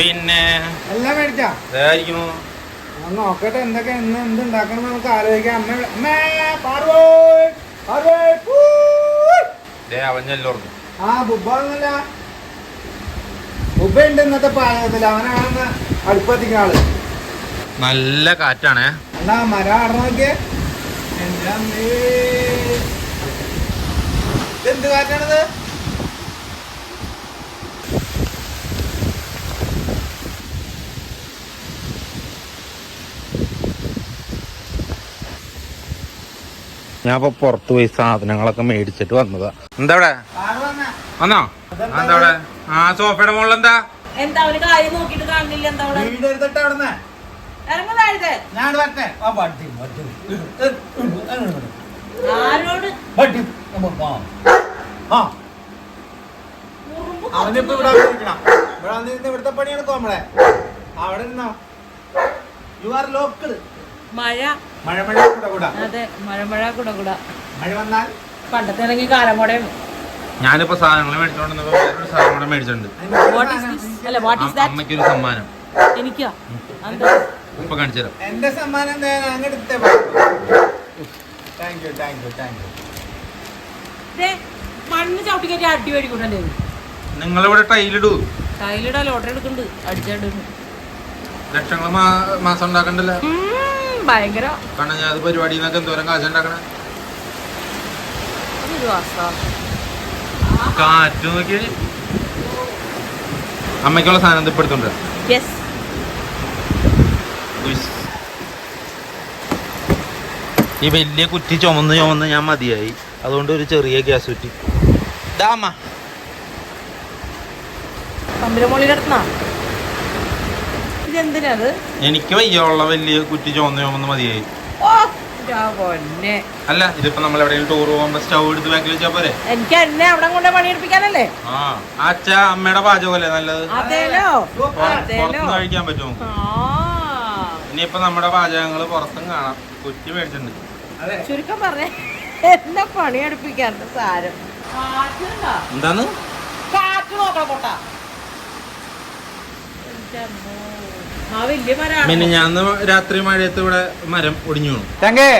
പിന്നെ എല്ലാം മേടിച്ചാ? നോക്കട്ടെ എന്തൊക്കെ എന്ന് എന്ത് ഉണ്ടാക്കണം നമുക്ക് ആലോചിക്കാം. അമ്മ അമ്മേ അവഞ്ഞല്ലോ ആ ബുബ്ബൊന്നുമില്ല ബുബ്ബ ഉണ്ട് ഇന്നത്തെ പാചകത്തിൽ. അവനാണെന്ന് അടുപ്പത്തിക്കുന്ന ആൾ. നല്ല കാറ്റാണ്. എന്നാ മരം ആട നോക്കിയേ. എന്ത് കാറ്റാണിത്? ഞാൻ ഇപ്പൊ പുറത്തു പോയി സാധനങ്ങളൊക്കെ മേടിച്ചിട്ട് വന്നതാ. എന്താ ഇവിടെ വന്നോ? എന്താ ഇവിടെ ആ സോഫയുടെ മുകളിൽ എന്താ എന്താ ഒരു കാര്യം നോക്കിട്ട് കാണില്ല എന്താ അവിടെ? ഞാൻ വരട്ടെ. ആ വട്ടി വട്ടി ആരോട്? വട്ടി ആ. ആ. ഉറുമ്പ് അവനിപ്പോ ഇവിടെ വന്നിരിക്കണം ഇവിടെ വന്നിരുന്ന് ഇവിടുത്തെ പണിയാണ് കോമളെ അവിടെ നിന്നോ. യു ആർ ലോക്കഡ് മഴ. മഴ മഴ കൂടെ കൂടെ അതെ മഴ മഴ കൂടെ കൂടെ മഴ വന്നാൽ? പണ്ടത്തെ ഇറങ്ങി കാലമോടെ കൂടെ ഞാനിപ്പോ സാധനങ്ങൾ മേടിച്ചോണ്ടിരുന്നപ്പോ വേറൊരു സാധനം കൂടെ മേടിച്ചിട്ടുണ്ട് അമ്മയ്ക്കൊരു സമ്മാനം. എനിക്കാ? എന്താ ഇപ്പൊ കാണിച്ചു തരാം. എന്റെ സമ്മാനം എന്താ അങ്ങെടുത്തേ thank you thank you thank you ദേ, മണ്ണ് ചവിട്ടി കയറ്റി അടി മേടിക്കൊണ്ടേ നിങ്ങളിവിടെ ടൈലിടൂ ടൈലിടാ ലോട്ടറി എടുക്കുന്നുണ്ട് അടിച്ചാടുന്നു ലക്ഷങ്ങൾ മാസം ഉണ്ടാക്കണ്ടല്ലോ? ഭയങ്കര കാരണം ഞാൻ പരിപാടി പരിപാടിയിൽ നിന്നൊക്കെ എന്തോരം കാശ് ഉണ്ടാക്കണേ കാറ്റ് നോക്കി അമ്മയ്ക്കുള്ള സാധനം ഇപ്പെടുത്തുണ്ട്. ഈ വലിയ കുറ്റി ചുമന്ന് ചുമന്ന് ഞാൻ മതിയായി. അതുകൊണ്ട് ഒരു ചെറിയ ഗ്യാസ് കുറ്റി. ദാ അമ്മ. പമ്പിലെ അത് എനിക്ക് വയ്യുള്ള വലിയ കുറ്റി ചുമന്ന് മതിയായി. പൊന്നെ. അല്ല ഇതിപ്പോ നമ്മൾ എവിടെയെങ്കിലും ടൂർ പോകുമ്പോ സ്റ്റൗ എടുത്ത് ബാക്കിൽ വെച്ചാ പോരെ? എനിക്ക് എന്നെ അവിടെ കൊണ്ട് പണിയെടുപ്പിക്കാനല്ലേ? ആ അച്ഛ അമ്മയുടെ പാചകമല്ലേ നല്ലത്? പുറത്തുനിന്ന് കഴിക്കാൻ പറ്റുമോ? ഇനിയിപ്പോ നമ്മുടെ പാചകങ്ങൾ പുറത്തും കാണാം. കുറ്റി മേടിച്ചിട്ടുണ്ട്. അതെ. ചുരുക്കം പറഞ്ഞേ എന്നെ പണിയെടുപ്പിക്കാറുണ്ട് സാരം? എന്താന്ന് കാറ്റ് നോക്കണം പൊട്ടാ. ഞാൻ രാത്രി മഴയത്ത് ഇവിടെ മരം ഒടിഞ്ഞു വീണു. തങ്കേ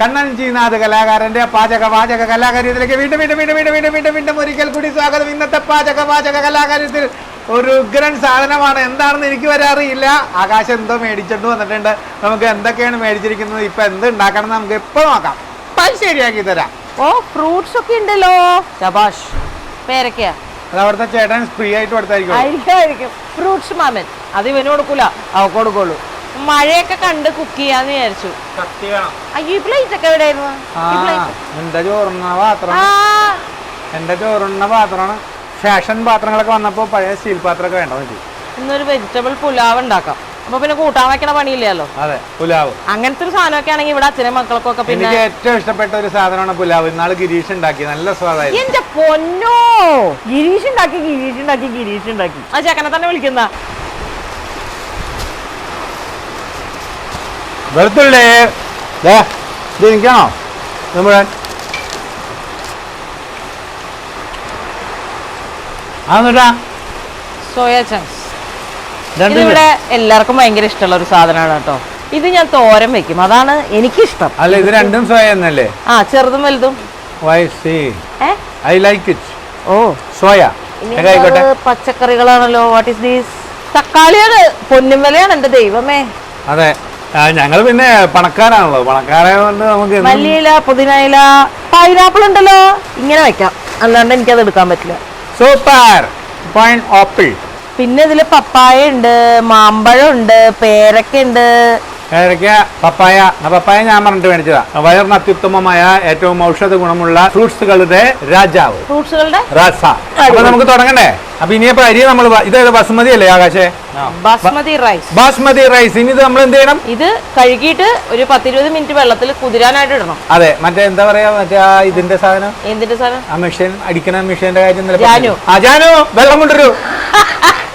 കണ്ണൻ ജീനാഥ് കലാകാരന്റെ പാചക പാചക കലാകാര്യത്തിലേക്ക് വീണ്ടും വീണ്ടും വീണ്ടും വീണ്ടും വീണ്ടും വീണ്ടും വീണ്ടും ഒരിക്കൽ കൂടി സ്വാഗതം. ഇന്നത്തെ പാചക പാചക കലാകാര്യത്തിൽ ഒരു ഉഗ്രൻ സാധനമാണ്. എന്താണെന്ന് എനിക്ക് വരാറിയില്ല ആകാശം എന്തോ മേടിച്ചിട്ട് വന്നിട്ടുണ്ട്. നമുക്ക് എന്തൊക്കെയാണ് മേടിച്ചിരിക്കുന്നത്? ഇപ്പൊ എന്ത് ഉണ്ടാക്കണം നമുക്ക് ഇപ്പൊ നോക്കാം. പൈസ ശരിയാക്കി തരാം. ഓ ഫ്രൂട്ട്സ് ഒക്കെ ഉണ്ടല്ലോ. ശബാഷ്. പേരക്കയാ? അത് അവിടുത്തെ ചേട്ടൻ ഫ്രീ ആയിട്ട് കൊടുത്തായിരിക്കും ഫ്രൂട്ട്സ് മാമൻ. അത് ഇവന് കൊടുക്കൂല. അവക്ക് കൊടുക്കുള്ളൂ. മഴയൊക്കെ കണ്ട് കുക്ക് ചെയ്യാന്ന് വിചാരിച്ചു. അയ്യോ ഈ പ്ലേറ്റ് ഒക്കെ എവിടെയായിരുന്നു. എന്റെ ചോറുണ്ണ പാത്രം? എന്റെ ചോറുണ്ണ പാത്രമാണ്? ഫാഷൻ പാത്രങ്ങളൊക്കെ വന്നപ്പോ പഴയ സ്റ്റീൽ പാത്രമൊക്കെ വേണ്ടി ഇന്നൊരു വെജിറ്റബിൾ പുലാവ് ഉണ്ടാക്കാം. അപ്പൊ പിന്നെ കൂട്ടാൻ വെക്കണ പണിയില്ലല്ലോ. അതെ പുലാവ്. അങ്ങനത്തെ ഒരു സാധനമൊക്കെ ആണെങ്കിൽ ഇവിടെ അച്ഛനും മക്കൾക്കൊക്കെ പിന്നെ എനിക്ക് ഏറ്റവും ഇഷ്ടപ്പെട്ട ഒരു സാധനമാണ് പുലാവ്. ഇന്നാൾ ഗിരീഷ് ഉണ്ടാക്കി. നല്ല സ്വാദായിരുന്നു. എന്റെ പൊന്നോ! ഗിരീഷ് ഉണ്ടാക്കി ഗിരീഷ് ഉണ്ടാക്കി ഗിരീഷ് ഉണ്ടാക്കി. ആ ചേക്കനെ തന്നെ വിളിക്കുന്ന. വെളുത്തുള്ളി. ദേ, ഇത് എനിക്കാണോ? ഇത് മുഴുവൻ. അതൊന്നുമില്ല സോയ ചങ്ക്സ് രണ്ട് ഇതിവിടെ എല്ലാവർക്കും ഭയങ്കര ഇഷ്ടമുള്ള ഒരു സാധനമാണ് കേട്ടോ. ഇത് ഞാൻ തോരൻ വെക്കും. അതാണ് എനിക്കിഷ്ടം. അല്ല ഇത് രണ്ടും സോയ എന്നല്ലേ ആ ചെറുതും വലുതും. ഐ ലൈക്ക് ഇറ്റ് ഓ. സോയ പച്ചക്കറികളാണല്ലോ. വാട്ട് ഈസ് ദീസ് തക്കാളിയാണ്. പൊന്നും വിലയാണ് എന്റെ ദൈവമേ. അതെ. ഞങ്ങൾ പിന്നെ പണക്കാരാണല്ലോ. പണക്കാരെ കൊണ്ട് നമുക്ക് മല്ലിയില പുതിനയില പൈനാപ്പിൾ ഉണ്ടല്ലോ. ഇങ്ങനെ വെക്കാം. അല്ലാണ്ട് എനിക്കത് എടുക്കാൻ പറ്റില്ല. സൂപ്പർ പൈൻ ആപ്പിൾ പിന്നെ ഇതിൽ പപ്പായ ഉണ്ട് മാമ്പഴം ഉണ്ട് പേരക്ക ഉണ്ട്. പേരക്ക പപ്പായ. ആ പപ്പായ ഞാൻ പറഞ്ഞിട്ട് മേടിച്ചതാ. വയറിന് അത്യുത്തമമായ ഏറ്റവും ഔഷധ ഗുണമുള്ള ഫ്രൂട്ട്സുകളുടെ രാജാവ്. ഫ്രൂട്ട്സുകളുടെ? റസ. അപ്പൊ നമുക്ക് തുടങ്ങണ്ടേ? അപ്പൊ ഇനിയിപ്പോ അരി നമ്മൾ ഇതായത് ബസ്മതി അല്ലേ ആകാശേ? ബാസ്മതി റൈസ്. ബാസ്മതി റൈസ്. ഇനി ഇത് നമ്മൾ എന്ത് ചെയ്യണം? ഇത് കഴുകിയിട്ട് ഒരു പത്തിരുപത് മിനിറ്റ് വെള്ളത്തിൽ കുതിരാനായിട്ട് ഇടണം. അതെ. മറ്റേ എന്താ പറയാ മറ്റേ ആ ഇതിന്റെ സാധനം? എന്തിന്റെ സാധനം? ആ മെഷീൻ അടിക്കണ മെഷീന്റെ കാര്യം ജാനു വെള്ളം കൊണ്ടുവരൂ.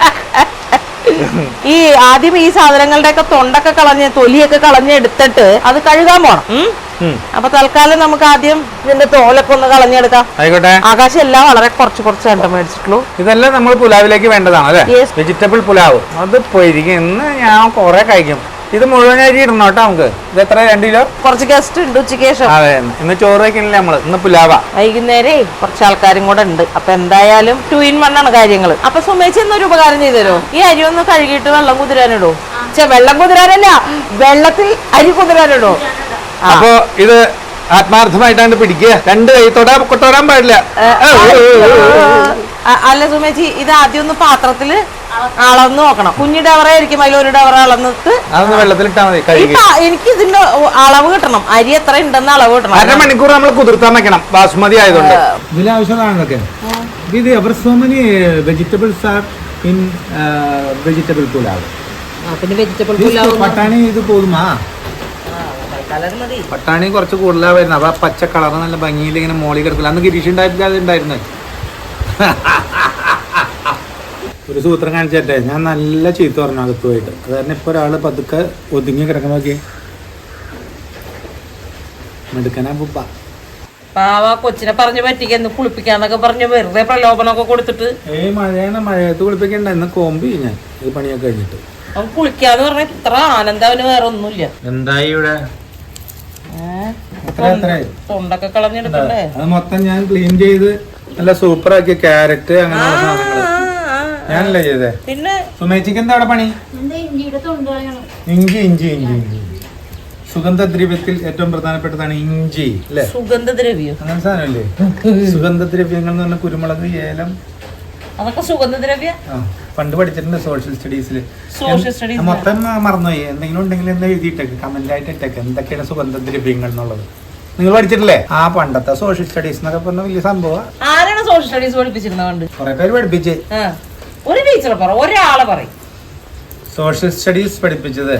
ഈ ആദ്യം ഈ സാധനങ്ങളുടെ ഒക്കെ തൊണ്ടൊക്കെ കളഞ്ഞ് തൊലിയൊക്കെ കളഞ്ഞെടുത്തിട്ട് അത് കഴുകാൻ പോണം. അപ്പൊ തൽക്കാലം നമുക്ക് ആദ്യം ഇതിന്റെ തോലൊക്കെ ഒന്ന് കളഞ്ഞെടുക്കാം. ആയിക്കോട്ടെ. ആകാശം എല്ലാം വളരെ കുറച്ച് കുറച്ച് കണ്ട മേടിച്ചിട്ടുള്ളൂ. ഇതെല്ലാം നമ്മൾ പുലാവിലേക്ക് വേണ്ടതാണ് അല്ലേ? വെജിറ്റബിൾ പുലാവ്. അത് പോയിരിക്കും ഇന്ന് ഞാൻ കുറെ കഴിക്കും. ഇത് മുഴുവനായിട്ട് ഇടണം കേട്ടോ നമുക്ക്. ഇത് എത്ര? രണ്ട് കിലോ? കുറച്ച് ഗസ്റ്റ് ഉണ്ട് ഉച്ചയ്ക്ക് ശേഷം. അതെ ഇന്ന് ചോറ് വയ്ക്കണില്ല നമ്മൾ. ഇന്ന് പുലാവ. വൈകുന്നേരേ കുറച്ച് ആൾക്കാരും കൂടെ ഉണ്ട്. അപ്പൊ എന്തായാലും ടു ഇൻ വൺ ആണ് കാര്യങ്ങൾ അപ്പൊ സുമേച്ച് എന്നൊരു ഉപകാരം ചെയ്തു തരുമോ ഈ അരി ഒന്ന് കഴുകിയിട്ട് വെള്ളം കുതിരാനിടോ പക്ഷെ വെള്ളം കുതിരാനല്ല വെള്ളത്തിൽ അരി കുതിരാനിടോ. അപ്പൊ ഇത് ആത്മാർത്ഥമായിട്ടാണ് പിടിക്കുക. രണ്ട് കൈ തൊടാ കൊട്ടോടാൻ പാടില്ല. അല്ല സുമേച്ചി ഇത് ആദ്യം ഒന്ന് പാത്രത്തിൽ അളന്ന് നോക്കണം. കുഞ്ഞു ഡവറായിരിക്കും അതിൽ ഒരു ഡവറ അളന്നിട്ട് അതൊന്ന് വെള്ളത്തിലിട്ടാ മതി കഴുകി. എനിക്ക് ഇതിന്റെ അളവ് കിട്ടണം. അരി എത്ര ഉണ്ടെന്ന് അളവ് കിട്ടണം. അരമണിക്കൂർ നമ്മൾ കുതിർത്താൻ വെക്കണം. ബാസ്മതി ആയതുകൊണ്ട്. ഇതിൽ ആവശ്യമാണൊക്കെ ഇത് ever so many vegetables are in vegetable pulao. ആ, പിന്നെ വെജിറ്റബിൾ പട്ടാണി ഇത് പോതുമാ മതി. പട്ടാണി കുറച്ച് കൂടുതലാ വരുന്നത്. അപ്പൊ ആ പച്ച കളർ നല്ല ഭംഗിയിൽ ഇങ്ങനെ മോളി കിടക്കില്ല. അന്ന് ഗിരീഷ് ഉണ്ടായിരുന്നു അത് ഉണ്ടായിരുന്നു. ഒരു സൂത്രം കാണിച്ചേ ഞാൻ നല്ല ചീത്ത പറഞ്ഞു അകത്തുമായിട്ട് അത് കാരണം ഇപ്പൊ ഒരാൾ പതുക്കെ ഒതുങ്ങി കിടക്കുന്ന നോക്കി മെടുക്കനാ പുപ്പ. പാവ കൊച്ചിനെ പറഞ്ഞു പറ്റിക്കുന്നു കുളിപ്പിക്കാന്നൊക്കെ പറഞ്ഞു വെറുതെ പ്രലോഭനമൊക്കെ കൊടുത്തിട്ട്. ഏയ് മഴയാണ്. മഴയത്ത് കുളിപ്പിക്കണ്ട. ഇന്ന് കോമ്പി ഞാൻ. ഈ പണിയൊക്കെ കഴിഞ്ഞിട്ട്. അവൻ കുളിക്കാന്ന് പറഞ്ഞ ഇത്ര ആനന്ദം അവന് വേറെ ഒന്നുമില്ല. എന്തായി ഇവിടെ? തൊണ്ടൊക്കെ കളഞ്ഞെടുക്കണ്ടേ അത് മൊത്തം ഞാൻ ക്ലീൻ ചെയ്ത് നല്ല സൂപ്പർ ആക്കിയ ക്യാരറ്റ് അങ്ങനെ ഞാനല്ലേ ചെയ്തേ? പിന്നെ സുമേച്ചിക്ക് എന്താ അവിടെ പണി ഇഞ്ചി ഇഞ്ചി ഇഞ്ചി ഇഞ്ചി. സുഗന്ധദ്രവ്യത്തിൽ ഏറ്റവും പ്രധാനപ്പെട്ടതാണ് ഇഞ്ചി അല്ലേ? സുഗന്ധദ്രവ്യം. അങ്ങനെ സാധനമല്ലേ? സുഗന്ധദ്രവ്യങ്ങൾ എന്ന് പറഞ്ഞാൽ കുരുമുളക് ഏലം. അതൊക്കെ സുഗന്ധദ്രവ്യ? ആ, പണ്ട് പഠിച്ചിട്ടുണ്ട് സോഷ്യൽ സ്റ്റഡീസിൽ studies ൽ. മൊത്തം മറന്നുപോയി. എന്തെങ്കിലും ഉണ്ടെങ്കിൽ എന്താ എഴുതിയിട്ടേക്ക്? കമന്റ് ആയിട്ട് ഇട്ടേക്ക്. എന്തൊക്കെയാണ് സുഗന്ധദ്രവ്യങ്ങൾ എന്നുള്ളത്? നിങ്ങൾ പഠിച്ചിട്ടില്ലേ? ആ പണ്ടത്തെ സോഷ്യൽ സ്റ്റഡീസ് എന്നൊക്കെ പറഞ്ഞ വലിയ സംഭവം ആരാണ് സോഷ്യൽ സ്റ്റഡീസ് പഠിപ്പിച്ചിരുന്നത് പണ്ട്? കുറെ പേര് പഠിപ്പിച്ച്. ആ. ഒരു ടീച്ചർ പറ ഒരാളെ പറയും. സോഷ്യൽ സ്റ്റഡീസ് പഠിപ്പിച്ചത്.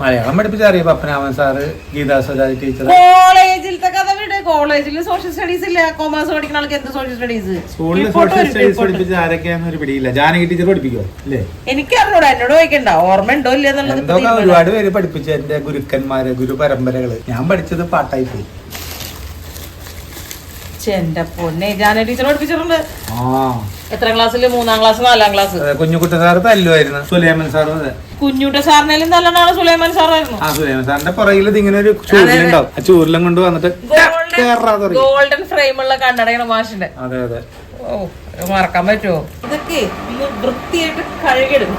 മലയാളം പഠിപ്പിച്ച അറിയാം പപ്പനാമൻ സാറ് ഗീതാ സ്വരാജ് ടീച്ചർ കോളേജിലത്തെ കഥ വിട്. കോളേജിൽ സോഷ്യൽ സ്റ്റഡീസ് ഇല്ല. കോമേഴ്സ് പഠിക്കുന്ന ആൾക്ക് എന്ത് സോഷ്യൽ സ്റ്റഡീസ് സ്കൂളിൽ സോഷ്യൽ സ്റ്റഡീസ് പഠിപ്പിച്ച ആരൊക്കെയാന്ന് ഒരു പിടിയില്ല. ജാനകി ടീച്ചർ പഠിപ്പിക്കോ അല്ലേ എനിക്ക് അറിഞ്ഞൂടാ എന്നോട് ചോദിക്കണ്ട. ഓർമ്മ ഉണ്ടോ ഇല്ല എന്നുള്ളത് ഇപ്പൊ എന്തൊക്കെ തീരുമാനം. ഒരുപാട് പേര് പഠിപ്പിച്ച എന്റെ ഗുരുക്കന്മാര് ഗുരു പരമ്പരകൾ ഞാൻ പഠിച്ചത് പാട്ടായി പോയി. എന്റെ പൊന്നെ ജാന ടീച്ചർ പഠിപ്പിച്ചിട്ടുണ്ട്. എത്ര ക്ലാസ്സിൽ മൂന്നാം ക്ലാസ് നാലാം ക്ലാസ് കുഞ്ഞുകുട്ട സാറ് തല്ലുമായിരുന്നു സുലൈമൻ അതെ. കുഞ്ഞുട്ട സാറിനേലും നല്ലതാണ് സുലൈമാൻ സാറായിരുന്നു ആ സുലൈമൻ സാറിന്റെ പുറകിൽ ഇങ്ങനെ ഒരു ചൂരിലുണ്ടാവും ആ ചൂരിലും കൊണ്ട് വന്നിട്ട് ഗോൾഡൻ ഫ്രെയിം ഉള്ള കണ്ണടയാണ് മാഷിന്റെ. അതെ അതെ. ഓ മറക്കാൻ പറ്റുമോ ഇതൊക്കെ ഒന്ന് വൃത്തിയായിട്ട് കഴുകിയെടുക്കും.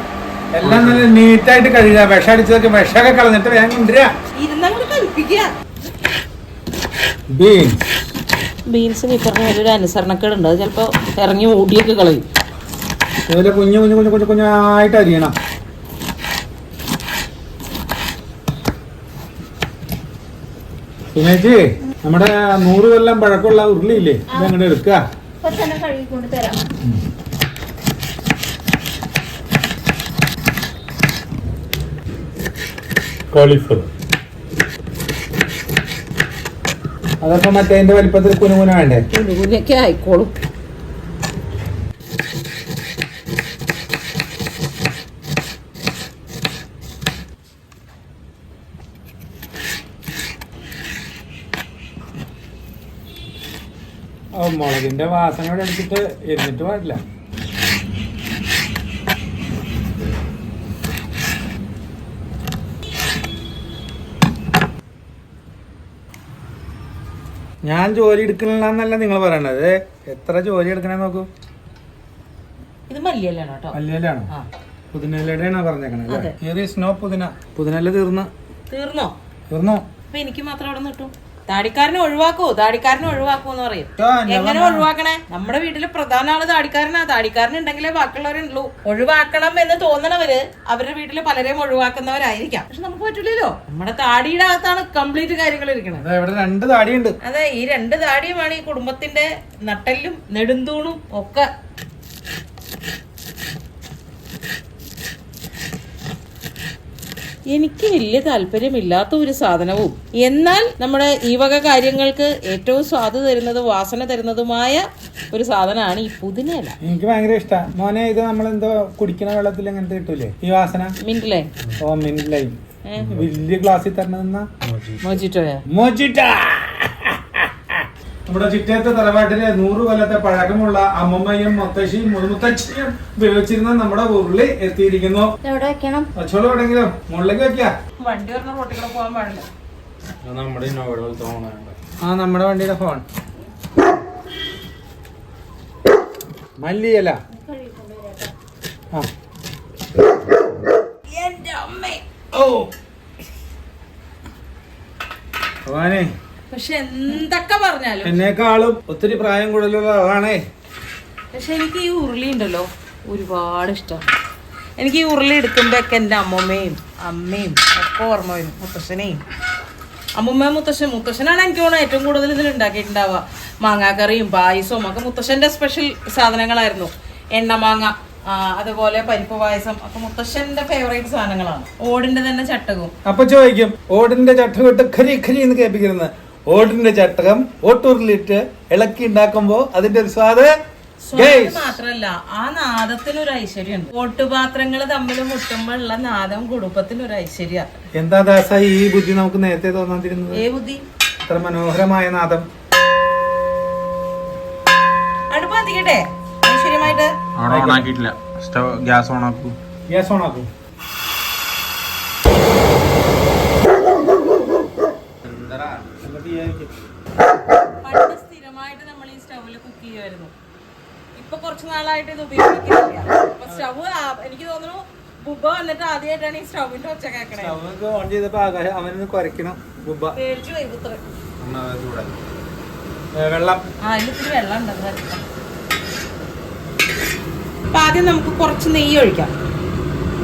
എല്ലാം നല്ല നീറ്റായിട്ട് കഴുകുക വിഷം അടിച്ചതൊക്കെ വിഷമൊക്കെ കളഞ്ഞിട്ട് ഞാൻ കൊണ്ടുവരാ ഇരുന്നങ്ങോട്ട് കൽപ്പിക്കുക. ബീൻസ് ബീൻസിന് ഇപ്പറഞ്ഞ പറഞ്ഞ ഒരു അനുസരണക്കേടുണ്ട്. അത് ചിലപ്പോ ഇറങ്ങി ഓടിയൊക്കെ കളയും. ഇതുപോലെ കുഞ്ഞു കുഞ്ഞു കുഞ്ഞു കുഞ്ഞു കുഞ്ഞായിട്ട് അരിയണം. സുമേജി നമ്മുടെ നൂറ് കൊല്ലം പഴക്കമുള്ള ഉരുളിയില്ലേ? ഇത് അങ്ങോട്ട് എടുക്കുക കോളിഫ്ലവർ അതപ്പോ മറ്റേ അതിന്റെ വലിപ്പത്തിൽ കുനുകുന വേണ്ടേ കുനുകുനൊക്കെ ആയിക്കോളും. ഓ മുളകിന്റെ വാസനയോടെ അടിച്ചിട്ട് എന്നിട്ട് പാടില്ല ഞാൻ ജോലി എടുക്കണില്ലെന്നല്ല നിങ്ങൾ പറയണത്. എത്ര ജോലി എടുക്കണേ നോക്കൂ. ഇത് മല്ലിയല്ലാണ് കേട്ടോ മല്ലിയിലാണോ ആ. പുതിനയിലയുടെയാണോ പറഞ്ഞേക്കണത് നോ പുതിന. പുതിനല്ല തീർന്ന്. തീർന്നോ? തീർന്നോ? അപ്പൊ എനിക്ക് മാത്രം അവിടെ നിട്ടു താടിക്കാരനെ ഒഴിവാക്കൂ താടിക്കാരനെ ഒഴിവാക്കൂ എന്ന് പറയും എങ്ങനെ ഒഴിവാക്കണേ? നമ്മുടെ വീട്ടിലെ പ്രധാന ആൾ താടിക്കാരനാ. താടിക്കാരൻ ഉണ്ടെങ്കിലേ ബാക്കിയുള്ളവരുള്ളൂ ഒഴിവാക്കണം എന്ന് തോന്നണവര് അവരുടെ വീട്ടിൽ പലരെയും ഒഴിവാക്കുന്നവരായിരിക്കാം. പക്ഷെ നമുക്ക് പറ്റില്ലല്ലോ നമ്മുടെ താടിയുടെ അകത്താണ് കംപ്ലീറ്റ് കാര്യങ്ങൾ ഇരിക്കുന്നത് ഇവിടെ രണ്ട് താടിയുണ്ട്. അതെ ഈ രണ്ട് താടിയുമാണ് ഈ കുടുംബത്തിന്റെ നട്ടെല്ലും നെടുന്തൂണും ഒക്കെ എനിക്ക് വലിയ താല്പര്യമില്ലാത്ത ഒരു സാധനവും. എന്നാൽ നമ്മുടെ ഈ വക കാര്യങ്ങൾക്ക് ഏറ്റവും സ്വാദ് തരുന്നത് വാസന തരുന്നതുമായ ഒരു സാധനമാണ് ഈ പുതിനയില. എനിക്ക് ഭയങ്കര ഇഷ്ടമാണ് മോനെ ഇത് നമ്മളെന്തോ കുടിക്കുന്ന വെള്ളത്തിൽ എങ്ങനത്തെ കിട്ടൂലേ? ഈ വാസന? മിന്റിലെ ഓ മിനിറ്റ് ലൈം വലിയ ഗ്ലാസ്സിൽ തരണമെന്നാ മോജിറ്റോയാ? മൊജിറ്റ! നമ്മുടെ ചിറ്റയത്തെ തറവാട്ടിലെ നൂറ് കൊല്ലത്തെ പഴക്കമുള്ള അമ്മമ്മയും മുത്തശ്ശിയും മുതുമുത്തശ്ശിയും ഉപയോഗിച്ചിരുന്ന നമ്മുടെ ഉരുളി എത്തിയിരിക്കുന്നു. എവിടെ വെക്കണം അച്ചോളം എവിടെങ്കിലും? മുകളിലേക്ക് വെക്കുക വണ്ടി വരുന്ന റോട്ടിൽ കൂടെ പോകാൻ പാടില്ല. നമ്മുടെ ആ നമ്മുടെ വണ്ടിയുടെ ഫോൺ മല്ലിയല്ല ആ. ഓ. ഭഗവാനെ പക്ഷെ എന്തൊക്കെ പറഞ്ഞാലും. എന്നെക്കാളും ഒത്തിരി പ്രായം കൂടുതലുള്ള ആളാണേ പക്ഷെ എനിക്ക് ഈ ഉരുളി ഉണ്ടല്ലോ ഒരുപാട് ഇഷ്ടം. എനിക്ക് ഈ ഉരുളി എടുക്കുമ്പോഴൊക്കെ എന്റെ അമ്മമ്മയും അമ്മയും ഒക്കെ ഓർമ്മ വരും മുത്തശ്ശനെയും. അമ്മമ്മയും മുത്തശ്ശൻ മുത്തശ്ശനാണ് എനിക്ക് തോന്നുന്നത് ഏറ്റവും കൂടുതൽ ഇതിൽ ഉണ്ടാക്കിയിട്ടുണ്ടാവുക. മാങ്ങാക്കറിയും പായസവും ഒക്കെ മുത്തശ്ശന്റെ സ്പെഷ്യൽ സാധനങ്ങളായിരുന്നു. എണ്ണ മാങ്ങ അതുപോലെ പരിപ്പ് പായസം ഒക്കെ മുത്തശ്ശന്റെ ഫേവറേറ്റ് സാധനങ്ങളാണ്. ഓടിന്റെ തന്നെ ചട്ടകവും അപ്പൊ ചോദിക്കും ഓടിന്റെ ചട്ടകം ഇട്ട് ഖരി ഖരി എന്ന് കേൾപ്പിക്കുന്നത് ഓടിന്റെ ചട്ടകം ഓട്ടുരുളിട്ട് ഇളക്കി ഉണ്ടാക്കുമ്പോ അതിന്റെ ഒരു സ്വാദ് മാത്രല്ല ആ നാദത്തിന് ഒരു ഐശ്വര്യമുണ്ട് ഓട്ടുപാത്രങ്ങൾ തമ്മിൽ മുട്ടുമ്പോൾ ഉള്ള നാദം കുടുംബത്തിന് ഒരു ഐശ്വര്യ. എന്താ ദാസ ഈ ബുദ്ധി നമുക്ക് നേരത്തെ തോന്നാതിരുന്നത്? ഏ ബുദ്ധി? അത്ര മനോഹരമായ നാദം. അടുപ്പാത്തിക്കട്ടെ ഐശ്വര്യമായിട്ട്. അവിടെ ഓണാക്കിയിട്ടില്ല. സ്റ്റവ് ഗ്യാസ് ഓണാക്കൂ. ഗ്യാസ് ഓൺ ആക്കും പണ്ട് സ്ഥിരമായിട്ട് നമ്മൾ ഈ സ്റ്റൗവിൽ കുക്ക് ചെയ്യുമായിരുന്നു. ഇപ്പൊ കുറച്ച് നാളായിട്ട് ഇത് ഉപയോഗിക്കുന്നില്ല. അപ്പൊ സ്റ്റവ് എനിക്ക് തോന്നുന്നു ബുബ വന്നിട്ട് ആദ്യമായിട്ടാണ് ഈ സ്റ്റൗവിന്റെ ഒച്ച കേക്കണേ നമുക്ക് ഓൺ ചെയ്തപ്പോ ആകാശം അവനൊന്ന് കുരയ്ക്കണം ബുബ. പേടിച്ചു പോയി പുത്ര വെള്ളം. ആ ഇത്തിരി വെള്ളം ഉണ്ട് അപ്പൊ ആദ്യം നമുക്ക് കുറച്ച് നെയ്യ് ഒഴിക്കാം.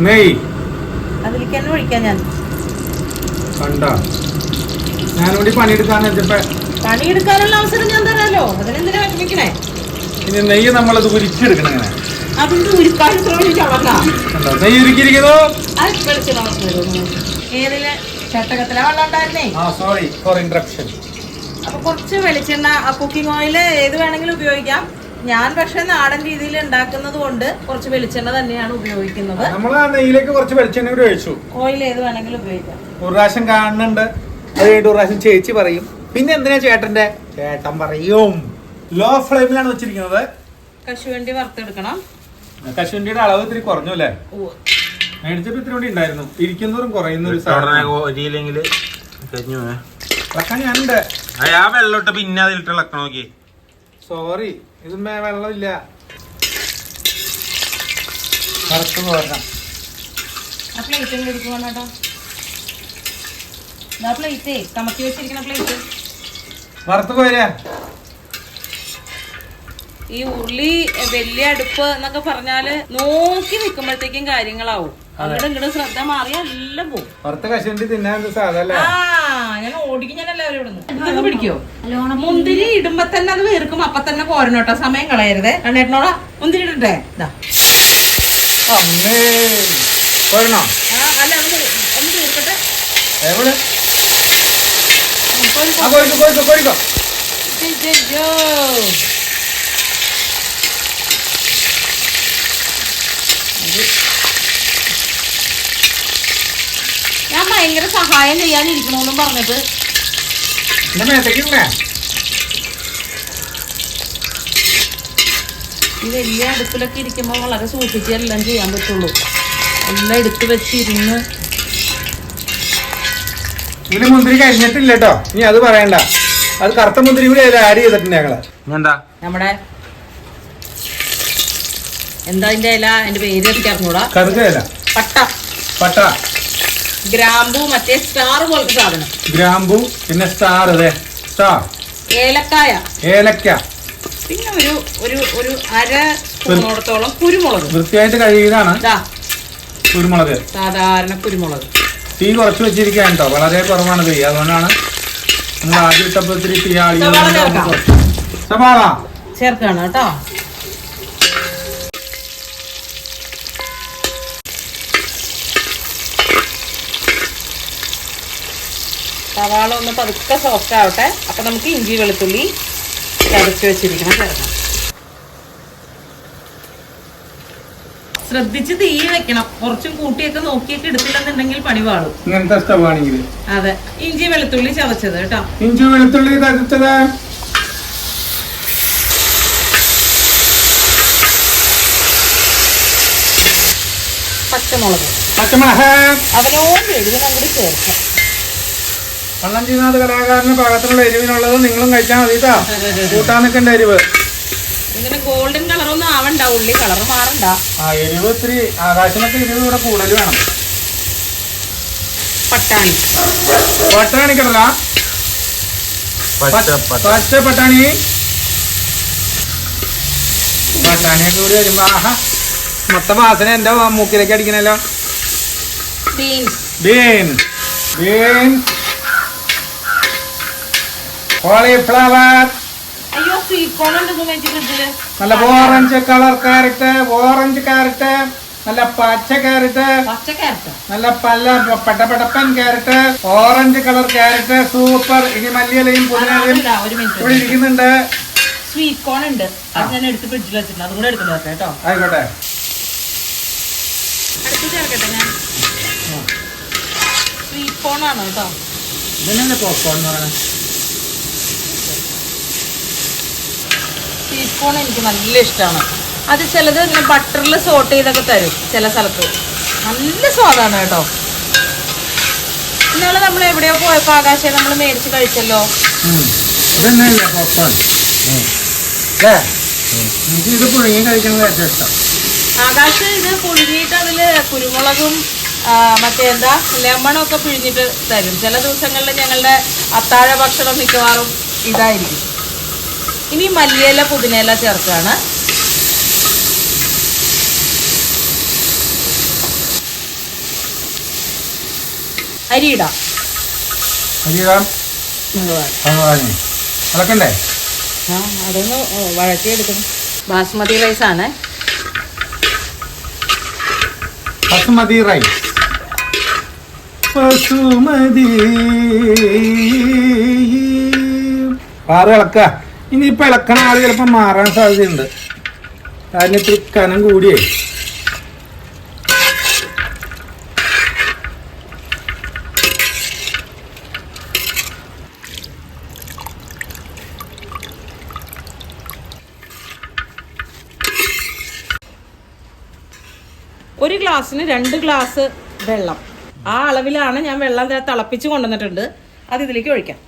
നെയ്യ്. അതിലേക്ക് തന്നെ ഒഴിക്കാം ഞാൻ. കണ്ട? ഞാനിവിടെ പണിയെടുക്കാൻ പണിയെടുക്കാനുള്ള അവസരം ഞാൻ തരാലോ. അതിനെന്തിനാ വിഷമിക്കണേ? ഇനി നെയ്യ് നമ്മളത് ഉരിച്ചെടുക്കണം ഇങ്ങനെ. അതൊന്നും ഉരുക്കാൻ നെയ്യ് ഉരുക്കിയിരിക്കുന്നു? ഏതിൽ? ചട്ടകത്തിലാ വെള്ളം ഉണ്ടായിരുന്നേ? സോറി ഫോർ ഇൻട്രപ്ഷൻ അപ്പൊ കുറച്ച് വെളിച്ചെണ്ണ കുക്കിംഗ് ഓയിൽ ഏത് വേണമെങ്കിലും ഉപയോഗിക്കാം. ഞാൻ പക്ഷെ നാടൻ രീതിയിൽ ഉണ്ടാക്കുന്നത് കൊണ്ട് കുറച്ച് വെളിച്ചെണ്ണ തന്നെയാണ് ഉപയോഗിക്കുന്നത്. നമ്മൾ നെയ്യിലേക്ക് കുറച്ച് വെളിച്ചെണ്ണ കൂടി ഒഴിച്ചു. ഓയിൽ ഏത് വേണമെങ്കിലും ഉപയോഗിക്കാം. ഒരു പ്രാവശ്യം കാണുന്നുണ്ട്. അത് കഴിഞ്ഞിട്ട് ഒരു പ്രാവശ്യം ചേച്ചി പറയും. പിന്നെ എന്തിനാ ചേട്ടന്റെ ചേട്ടൻ പറയും. ലോ ഫ്ലെയിമിലാണ് വെച്ചിരിക്കുന്നത്. കശുവണ്ടി വറുത്തെടുക്കണം. കശുവണ്ടിയുടെ അളവ് ഇത്തിരി കുറഞ്ഞു അല്ലേ. മേടിച്ചപ്പോ ഇത്തിരി കൂടി ഉണ്ടായിരുന്നു. ഇരിക്കുന്നതും കുറയുന്ന ഒരു സാധനം. കഴിഞ്ഞു. ഇളക്കാൻ ഞാനുണ്ട്. ആ വെള്ളം ഇട്ട് പിന്നെ അതിലിട്ട് ഇളക്കണം നോക്കി സോറി ഇതുമേ വെള്ളമില്ല. വറുത്ത് പോരണം. പ്ലേറ്റ് കമത്തി വെച്ചിരിക്കുന്ന പ്ലേറ്റ് വറുത്ത് പോരാ ഈ ഉള്ളി വലിയ അടുപ്പ് എന്നൊക്കെ പറഞ്ഞാൽ നോക്കി നിൽക്കുമ്പോഴത്തേക്കും കാര്യങ്ങളാവും. അങ്ങോട്ടും ഇങ്ങോട്ടും ശ്രദ്ധ മാറിയാ എല്ലാം പോകും വറുത്ത തിന്നാൻ ആ ഞാൻ ഓടിക്കും ഞാൻ എല്ലാവരും ഇവിടുന്ന്. ഇതൊക്കെ പിടിക്കോ? മുന്തിരി ഇടുമ്പോ തന്നെ അത് വീർക്കും അപ്പൊ തന്നെ പോരണോട്ടോ സമയം കളയരുതേ. കണ്ണേട്ടനോടാ മുന്തിരി ഇടട്ടെ. ഇതാ അമ്മേ. പോരണോ? ആ, അല്ല ഒന്ന് ഒന്ന് തീർക്കട്ടെ എവിടെ? കോഴിക്കോ കോഴിക്കോ കോഴിക്കോ. ഞാൻ ഭയങ്കര സഹായം ചെയ്യാനിരിക്കണോന്നും പറഞ്ഞിട്ട് ഈ വലിയ അടുപ്പിലൊക്കെ ഇരിക്കുമ്പോൾ വളരെ സൂക്ഷിച്ച് എല്ലാം ചെയ്യാൻ പറ്റുള്ളൂ. എല്ലാം എടുത്തു വെച്ചിരുന്ന് ഇതിൽ മുന്തിരി കഴിഞ്ഞിട്ടില്ല കേട്ടോ ഇനി അത് പറയണ്ട. അത് കറുത്ത മുന്തിരി കൂടി അതിൽ ആഡ് ചെയ്തിട്ടുണ്ട് ഞങ്ങൾ. എന്താ നമ്മുടെ എന്താ അതിന്റെ ഇല? അതിന്റെ പേര് എനിക്ക് കറുത്ത ഇല. പട്ട. പട്ട. ഗ്രാമ്പു മറ്റേ സ്റ്റാർ പോലത്തെ സാധനം. ഗ്രാമ്പു പിന്നെ സ്റ്റാർ അതെ. സ്റ്റാർ. ഏലക്കായ. ഏലക്ക. പിന്നെ ഒരു ഒരു ഒരു അര സ്പൂണോടത്തോളം കുരുമുളക്. വൃത്തിയായിട്ട് കഴുകിയതാണ്. ഇതാ കുരുമുളക്. സാധാരണ കുരുമുളക്. തീ കുറച്ച് വെച്ചിരിക്കാൻ കേട്ടോ വളരെ കുറവാണ് തീ. അതുകൊണ്ടാണ് നമ്മൾ ആദ്യം ഇട്ടപ്പോ ഇത്തിരി തീ ആളി സവാള ചേർക്കാണ് കേട്ടോ. സവാള ഒന്ന് പതുക്കെ സോഫ്റ്റ് ആവട്ടെ. അപ്പൊ നമുക്ക് ഇഞ്ചി വെളുത്തുള്ളി ചതച്ച് വെച്ചിരിക്കണം. ചേർക്കാം. ശ്രദ്ധിച്ച് തീ വെക്കണം. കുറച്ചും കൂട്ടിയൊക്കെ നോക്കിയൊക്കെ എടുത്തില്ലെന്നുണ്ടെങ്കിൽ പണി പാടും. ഇങ്ങനത്തെ അതെ. ഇഞ്ചി വെളുത്തുള്ളി ചതച്ചത് കേട്ടോ. ഇഞ്ചി വെളുത്തുള്ളി ചതച്ചത്. പച്ചമുളക്. പച്ചമുളക്. അവനോട് എഴുതണം കൂടി ചേർക്കാം. പള്ളംചീനാഥ് കലാകാരന് പാകത്തിനുള്ള എരിവിനുള്ളത് നിങ്ങളും കഴിച്ചാൽ മതി കേട്ടോ കൂട്ടാൻ നിൽക്കേണ്ട എരിവ്. ഇങ്ങനെ ഗോൾഡൻ കളറൊന്നും ആവണ്ട ഉള്ളി കളർ മാറണ്ട. ആ എരിവ് ഇത്തിരി ആകാശമൊക്കെ എരിവ് ഇവിടെ കൂടുതൽ വേണം. പട്ടാണി. പട്ടാണി കടല പച്ച പട്ടാണി. പട്ടാണിയൊക്കെ കൂടി വരുമ്പോ ആഹാ മൊത്തം വാസന എന്റെ മൂക്കിലേക്ക് അടിക്കണല്ലോ? ബീൻസ്. ബീൻസ്. ബീൻ കോളിഫ്ലവർ നല്ല orange colour carrot orange carrot നല്ല പച്ച ക്യാരറ്റ് നല്ല പല്ല പടപടപ്പൻ carrot orange colour carrot super ഇനി മല്ലിയിലയും പുതിനയിലയും ഒരു ഇവിടെ ഇരിക്കുന്നുണ്ട്. സ്വീറ്റ് കോൺ ഉണ്ട് അത് ഞാൻ എടുത്ത് ഫ്രിഡ്ജിൽ വെച്ചിട്ടുണ്ട്. അതും കൂടെ എടുത്തു നോക്കാം കേട്ടോ. ആയിക്കോട്ടെ. അടുത്ത് ചേർക്കട്ടെ ഞാൻ. സ്വീറ്റ് കോൺ ആണ് കേട്ടോ. ഇതിനല്ലേ പോപ്കോൺ എന്ന് പറയുന്നത്? കോൺ എനിക്ക് നല്ല ഇഷ്ടമാണ് അത് ചിലത് ഇങ്ങനെ ബട്ടറിൽ സോട്ട് ചെയ്തൊക്കെ തരും ചില സ്ഥലത്ത്. നല്ല സ്വാദാണ് കേട്ടോ. ഇന്നലെ നമ്മൾ എവിടെയോ പോയപ്പോൾ ആകാശം നമ്മൾ മേടിച്ച് കഴിച്ചല്ലോ. ഇത് പുഴുങ്ങി കഴിക്കുന്നത് ഏറ്റവും ഇഷ്ടം. ആകാശ് ഇത് പുഴുങ്ങിയിട്ട് അതിൽ കുരുമുളകും മറ്റേ എന്താ ലെമണൊക്കെ പിഴിഞ്ഞിട്ട് തരും. ചില ദിവസങ്ങളിൽ ഞങ്ങളുടെ അത്താഴ ഭക്ഷണം മിക്കവാറും ഇതായിരിക്കും. ഇനി മല്ലിയില പുതിനയില ചേർക്കുകയാണ്. അരിയിടാം അരിയാം ഭഗവാനെ അളക്കണ്ടേ ആ അതൊന്ന് വഴറ്റിയെടുക്കണം. ബാസ്മതി റൈസ് ആണ്. ബസുമതി റൈസ് ബസുമതി. ആറ് ഇളക്ക ഇനിയിപ്പോ ഇളക്കണ ആൾ ചിലപ്പോ മാറാൻ സാധ്യതയുണ്ട്. കാരണം ഇത്തിരി കനം കൂടിയേ. ഒരു ഗ്ലാസ്സിന് രണ്ട് ഗ്ലാസ് വെള്ളം. ആ അളവിലാണ് ഞാൻ വെള്ളം ദേ തിളപ്പിച്ച് കൊണ്ടുവന്നിട്ടുണ്ട്. അത് ഇതിലേക്ക് ഒഴിക്കാം.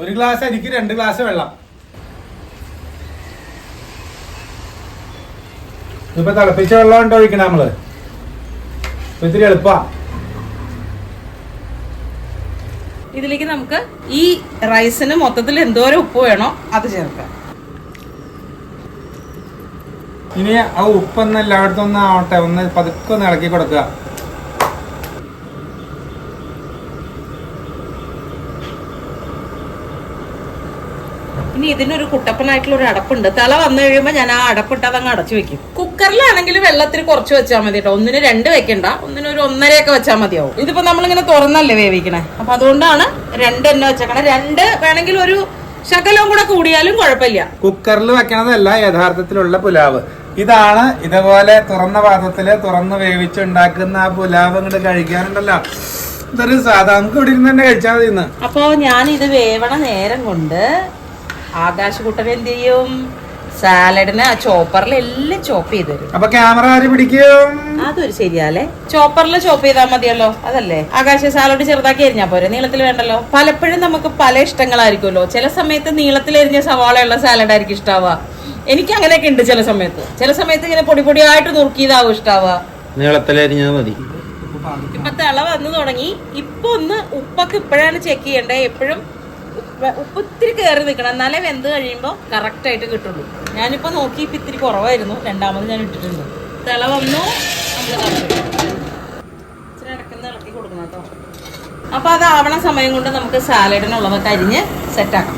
ഒരു ഗ്ലാസ് അരിക്ക് രണ്ട് ഗ്ലാസ് വെള്ളം. ഇപ്പൊ തിളപ്പിച്ച വെള്ളം ഉണ്ടോ ഒഴിക്കണം നമ്മൾ? ഇപ്പൊ ഇത്തിരി എളുപ്പാ. ഇതിലേക്ക് നമുക്ക് ഈ റൈസിന് മൊത്തത്തിൽ എന്തോരം ഉപ്പ് വേണോ അത് ചേർക്കാം. ഇനി ആ ഉപ്പൊന്ന് എല്ലായിടത്തും ഒന്ന് ആവട്ടെ ഒന്ന് പതുക്കെ ഒന്ന് ഇളക്കി കൊടുക്കുക. ഇനി ഇതിനൊരു കുട്ടപ്പനായിട്ടുള്ള ഒരു അടപ്പുണ്ട്. തല വന്നു കഴിയുമ്പോൾ ഞാൻ ആ അടപ്പിട്ട് അതങ്ങ് അടച്ചു വെക്കും. കുക്കറിലാണെങ്കിൽ വെള്ളത്തിൽ കുറച്ച് വെച്ചാൽ മതി കേട്ടോ. ഒന്നിന് രണ്ട് വെക്കണ്ട. ഒന്നിന് ഒരു ഒന്നരയൊക്കെ വെച്ചാൽ മതിയാവും. ഇതിപ്പോ നമ്മളിങ്ങനെ തുറന്നല്ലേ വേവിക്കണേ? അപ്പൊ അതുകൊണ്ടാണ് രണ്ട് എണ്ണ വെച്ചേക്കണേ. രണ്ട് വേണമെങ്കിൽ ഒരു ശകലവും കൂടെ കൂടിയാലും കുഴപ്പമില്ല. കുക്കറിൽ വെക്കണതല്ല യഥാർത്ഥത്തിലുള്ള പുലാവ്. ഇതാണ് ഇതുപോലെ തുറന്ന പാത്രത്തിൽ തുറന്ന് വേവിച്ചുണ്ടാക്കുന്ന ആ പുലാവ് ഇങ്ങോട്ട് കഴിക്കാനുണ്ടല്ലോ. ഇതൊരു സാധാരണ നമുക്ക് ഇവിടെ ഇരുന്ന് തന്നെ കഴിച്ചാൽ മതി അപ്പോ ഞാൻ ഇത് വേവണ നേരം കൊണ്ട് ആകാശ ആകാശകുട്ടൻ എന്ത് ചെയ്യും? സാലഡിന് ആ ചോപ്പറിൽ എല്ലാം ചോപ്പ് ചെയ്ത് തരും. അപ്പൊ ക്യാമറ ആര് പിടിക്കും? അതൊരു ശരിയാലേ. ചോപ്പറിൽ ചോപ്പ് ചെയ്താൽ മതിയല്ലോ. അതല്ലേ? ആകാശ സാലഡ് ചെറുതാക്കി എരിഞ്ഞാ പോരെ? നീളത്തിൽ വേണ്ടല്ലോ? പലപ്പോഴും നമുക്ക് പല ഇഷ്ടങ്ങളായിരിക്കുമല്ലോ. ചില സമയത്ത് നീളത്തിൽ എരിഞ്ഞ സവാളയുള്ള സാലഡ് ആയിരിക്കും ഇഷ്ടാവുക. എനിക്ക് അങ്ങനെയൊക്കെ ഉണ്ട് ചില സമയത്ത്. ചില സമയത്ത് ഇങ്ങനെ പൊടി പൊടിയായിട്ട് നുറുക്കിയതാവും ഇഷ്ടാവുക. നീളത്തിലരിഞ്ഞത് മതി. ഇപ്പൊ തിള വന്നു തുടങ്ങി. ഇപ്പൊ ഒന്ന് ഉപ്പൊക്കെ ഇപ്പോഴാണ് ചെക്ക് ചെയ്യണ്ടേ? എപ്പോഴും ഉപ്പ് ഇത്തിരി കയറി നിൽക്കണം എന്നാലേ വെന്ത് കഴിയുമ്പോൾ കറക്റ്റായിട്ട് കിട്ടുള്ളൂ. ഞാനിപ്പോൾ നോക്കി ഇപ്പം ഇത്തിരി കുറവായിരുന്നു. രണ്ടാമത് ഞാൻ ഇട്ടിട്ടുണ്ട്. തിള വന്നു. നമ്മൾ ഇച്ചിരി ഇടക്കുന്ന ഇളക്കി കൊടുക്കണം കേട്ടോ. അപ്പോൾ അത് ആവണ സമയം കൊണ്ട് നമുക്ക് സാലഡിനുള്ളതൊക്കെ അരിഞ്ഞ് സെറ്റാക്കാം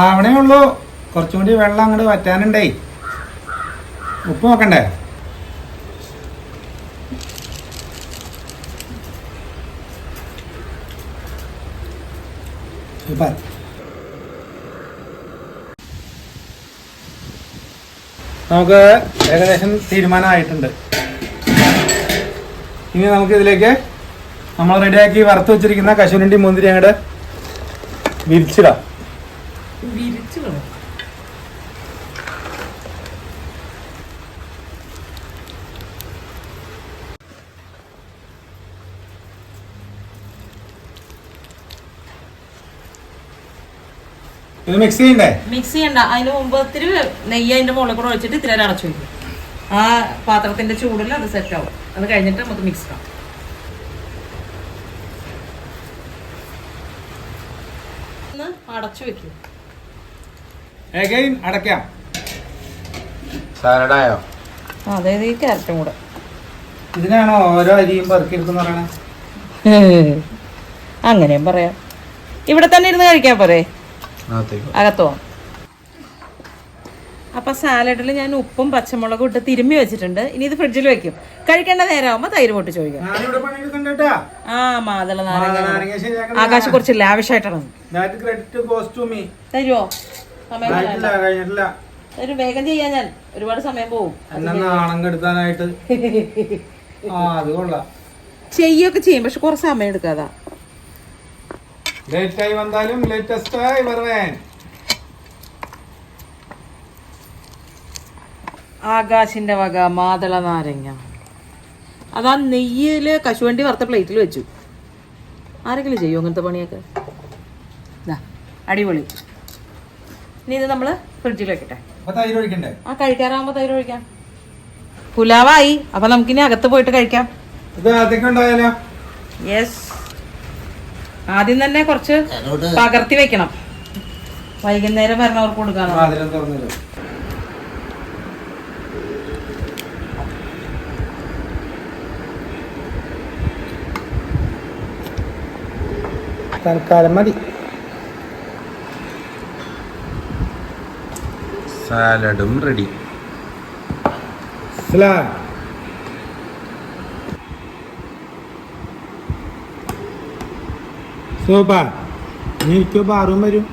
ആവണേ ഉള്ളൂ. കുറച്ചും കൂടി വെള്ളം അങ്ങോട്ട് വറ്റാനുണ്ടേ. ഉപ്പ് നോക്കണ്ടേ? നമുക്ക് ഏകദേശം തീരുമാനമായിട്ടുണ്ട്. ഇനി നമുക്ക് ഇതിലേക്ക് നമ്മൾ റെഡിയാക്കി വറുത്ത് വെച്ചിരിക്കുന്ന കശുരണ്ടി മുന്തിരി അങ്ങോട്ട് വിരിച്ചിടാം. ഇത് മിക്സ് ചെയ്യണ്ടേ? മിക്സ് ചെയ്യണ്ട. അതിന് മുമ്പ് ഒത്തിരി നെയ്യ് അതിന്റെ മുകളിൽ കൂടെ ഒഴിച്ചിട്ട് ഇത്തിരി അടച്ചു വയ്ക്കും ആ പാത്രത്തിന്റെ ചൂടിൽ അത് സെറ്റ് ആവും. അത് കഴിഞ്ഞിട്ട് നമുക്ക് മിക്സ് ചെയ്യാം. ഒന്ന് അടച്ചു വെക്കും. ഏകയും അടയ്ക്കാം. സാലഡായോ അതായത് ഈ ക്യാരറ്റും കൂടെ. ഇതിനാണോ ഓരോ അരിയും പെറുക്കിയെടുക്കുന്ന പറയണേ? അങ്ങനെയും പറയാം. ഇവിടെ തന്നെ ഇരുന്ന് കഴിക്കാൻ പോരെ അകത്തേക്ക് അകത്തോ? അപ്പൊ സാലഡിൽ ഞാൻ ഉപ്പും പച്ചമുളകും ഇട്ട് തിരുമ്മി വെച്ചിട്ടുണ്ട്. ഇനി ഇത് ഫ്രിഡ്ജിൽ വെക്കും. കഴിക്കേണ്ട നേരമാകുമ്പോ തൈര് പൊട്ടി ചോദിക്കാം. ആ മാതള നാരങ്ങ. ആകാശ് കുറച്ച് ലാവിഷായിട്ടാണ്. തരുമോ തരും വേഗം ചെയ്യാൻ ഞാൻ. ഒരുപാട് സമയം പോകും ചെയ്യൊക്കെ ചെയ്യും പക്ഷെ കുറച്ച് സമയം എടുക്കാതാ. ലേറ്റ് ആയി വന്നാലും ലേറ്റസ്റ്റ് ആയി വരുവേൻ ആകാശിന്റെ വക മാതള നാരങ്ങ. അതാ നെയ്യിൽ കശുവണ്ടി വറുത്ത പ്ലേറ്റിൽ വെച്ചു. ആരെങ്കിലും ചെയ്യും അങ്ങനത്തെ പണിയൊക്കെ? അടിപൊളി. ഇനി ഇത് നമ്മൾ ഫ്രിഡ്ജിൽ വെക്കട്ടെ. ആ കഴിക്കാറാകുമ്പോ തൈര് ഒഴിക്കാം. പുലാവായി. അപ്പൊ നമുക്കിനി അകത്ത് പോയിട്ട് കഴിക്കാം. ഇത് യെസ് ആദ്യം തന്നെ കുറച്ച് പകർത്തി വെക്കണം. വൈകുന്നേരം വരണവർക്ക് തുറന്നില്ല തൽക്കാലം മതി. സാലഡും റെഡി. സലാം സൂപ്പർ ഇനി എനിക്കോ ബാറും വരും.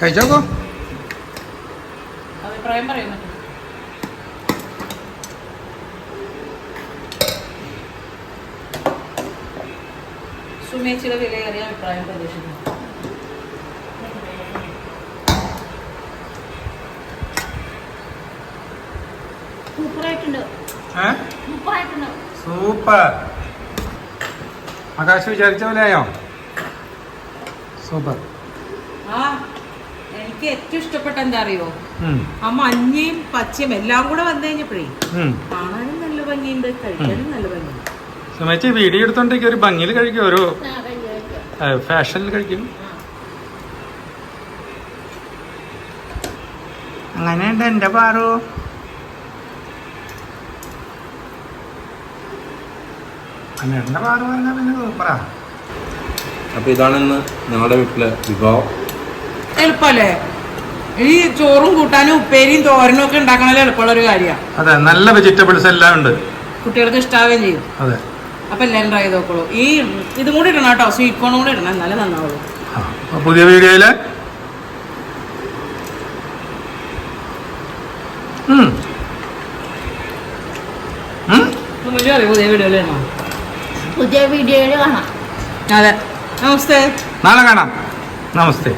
കഴിച്ചോക്കോ? അഭിപ്രായം പറയാൻ സുമേച്ചിയുടെ വിലയേറിയ അഭിപ്രായം പ്രതീക്ഷിക്കുന്നു. സൂപ്പർ. ആകാശ് വിചാരിച്ച പോലെയോ സൂപ്പർ. ആ എനിക്ക് ഏറ്റവും ഇഷ്ടപ്പെട്ട എന്താ അറിയോ? ആ മഞ്ഞയും പച്ചയും എല്ലാം കൂടെ വന്നു കഴിഞ്ഞപ്പോഴേ കാണാനും നല്ല ഭംഗിയുണ്ട് കഴിക്കാനും നല്ല ഭംഗിയുണ്ട്. സുമേച്ചി വീഡിയോ എടുത്തോണ്ടിരിക്കും ഒരു ഭംഗിയിൽ കഴിക്കും ഒരു ഫാഷനിൽ കഴിക്കും. അങ്ങനെയുണ്ട് എന്റെ പാറു. എന്റെ പാറു പറഞ്ഞാ പിന്നെ സൂപ്പറാ അപ്പൊ ഇതാണ് ഇന്ന് ഞങ്ങളുടെ വീട്ടിലെ വിഭവം. എളുപ്പല്ലേ? ഈ ചോറും കൂട്ടാനും ഉപ്പേരിയും തോരനും ഒക്കെ ഉണ്ടാക്കണത് എളുപ്പമുള്ള ഒരു കാര്യമാണ് അതെ നല്ല വെജിറ്റബിൾസ് എല്ലാം ഉണ്ട്. കുട്ടികൾക്ക് ഇഷ്ടാവുകയും ചെയ്യും. അതെ. അപ്പൊ എല്ലാവരും ട്രൈ ചെയ്ത് നോക്കുള്ളൂ ഈ ഇതും കൂടി ഇടണം കേട്ടോ. സ്വീറ്റ് കോണും കൂടി ഇടണം. എന്നാലും നന്നാവുള്ളൂ. പുതിയ അറിയോ പുതിയ വീഡിയോയിൽ ഇടണം? പുതിയ വീഡിയോയിൽ കാണാം. അതെ. നമസ്തേ. നാളെ കാണാം. നമസ്തേ.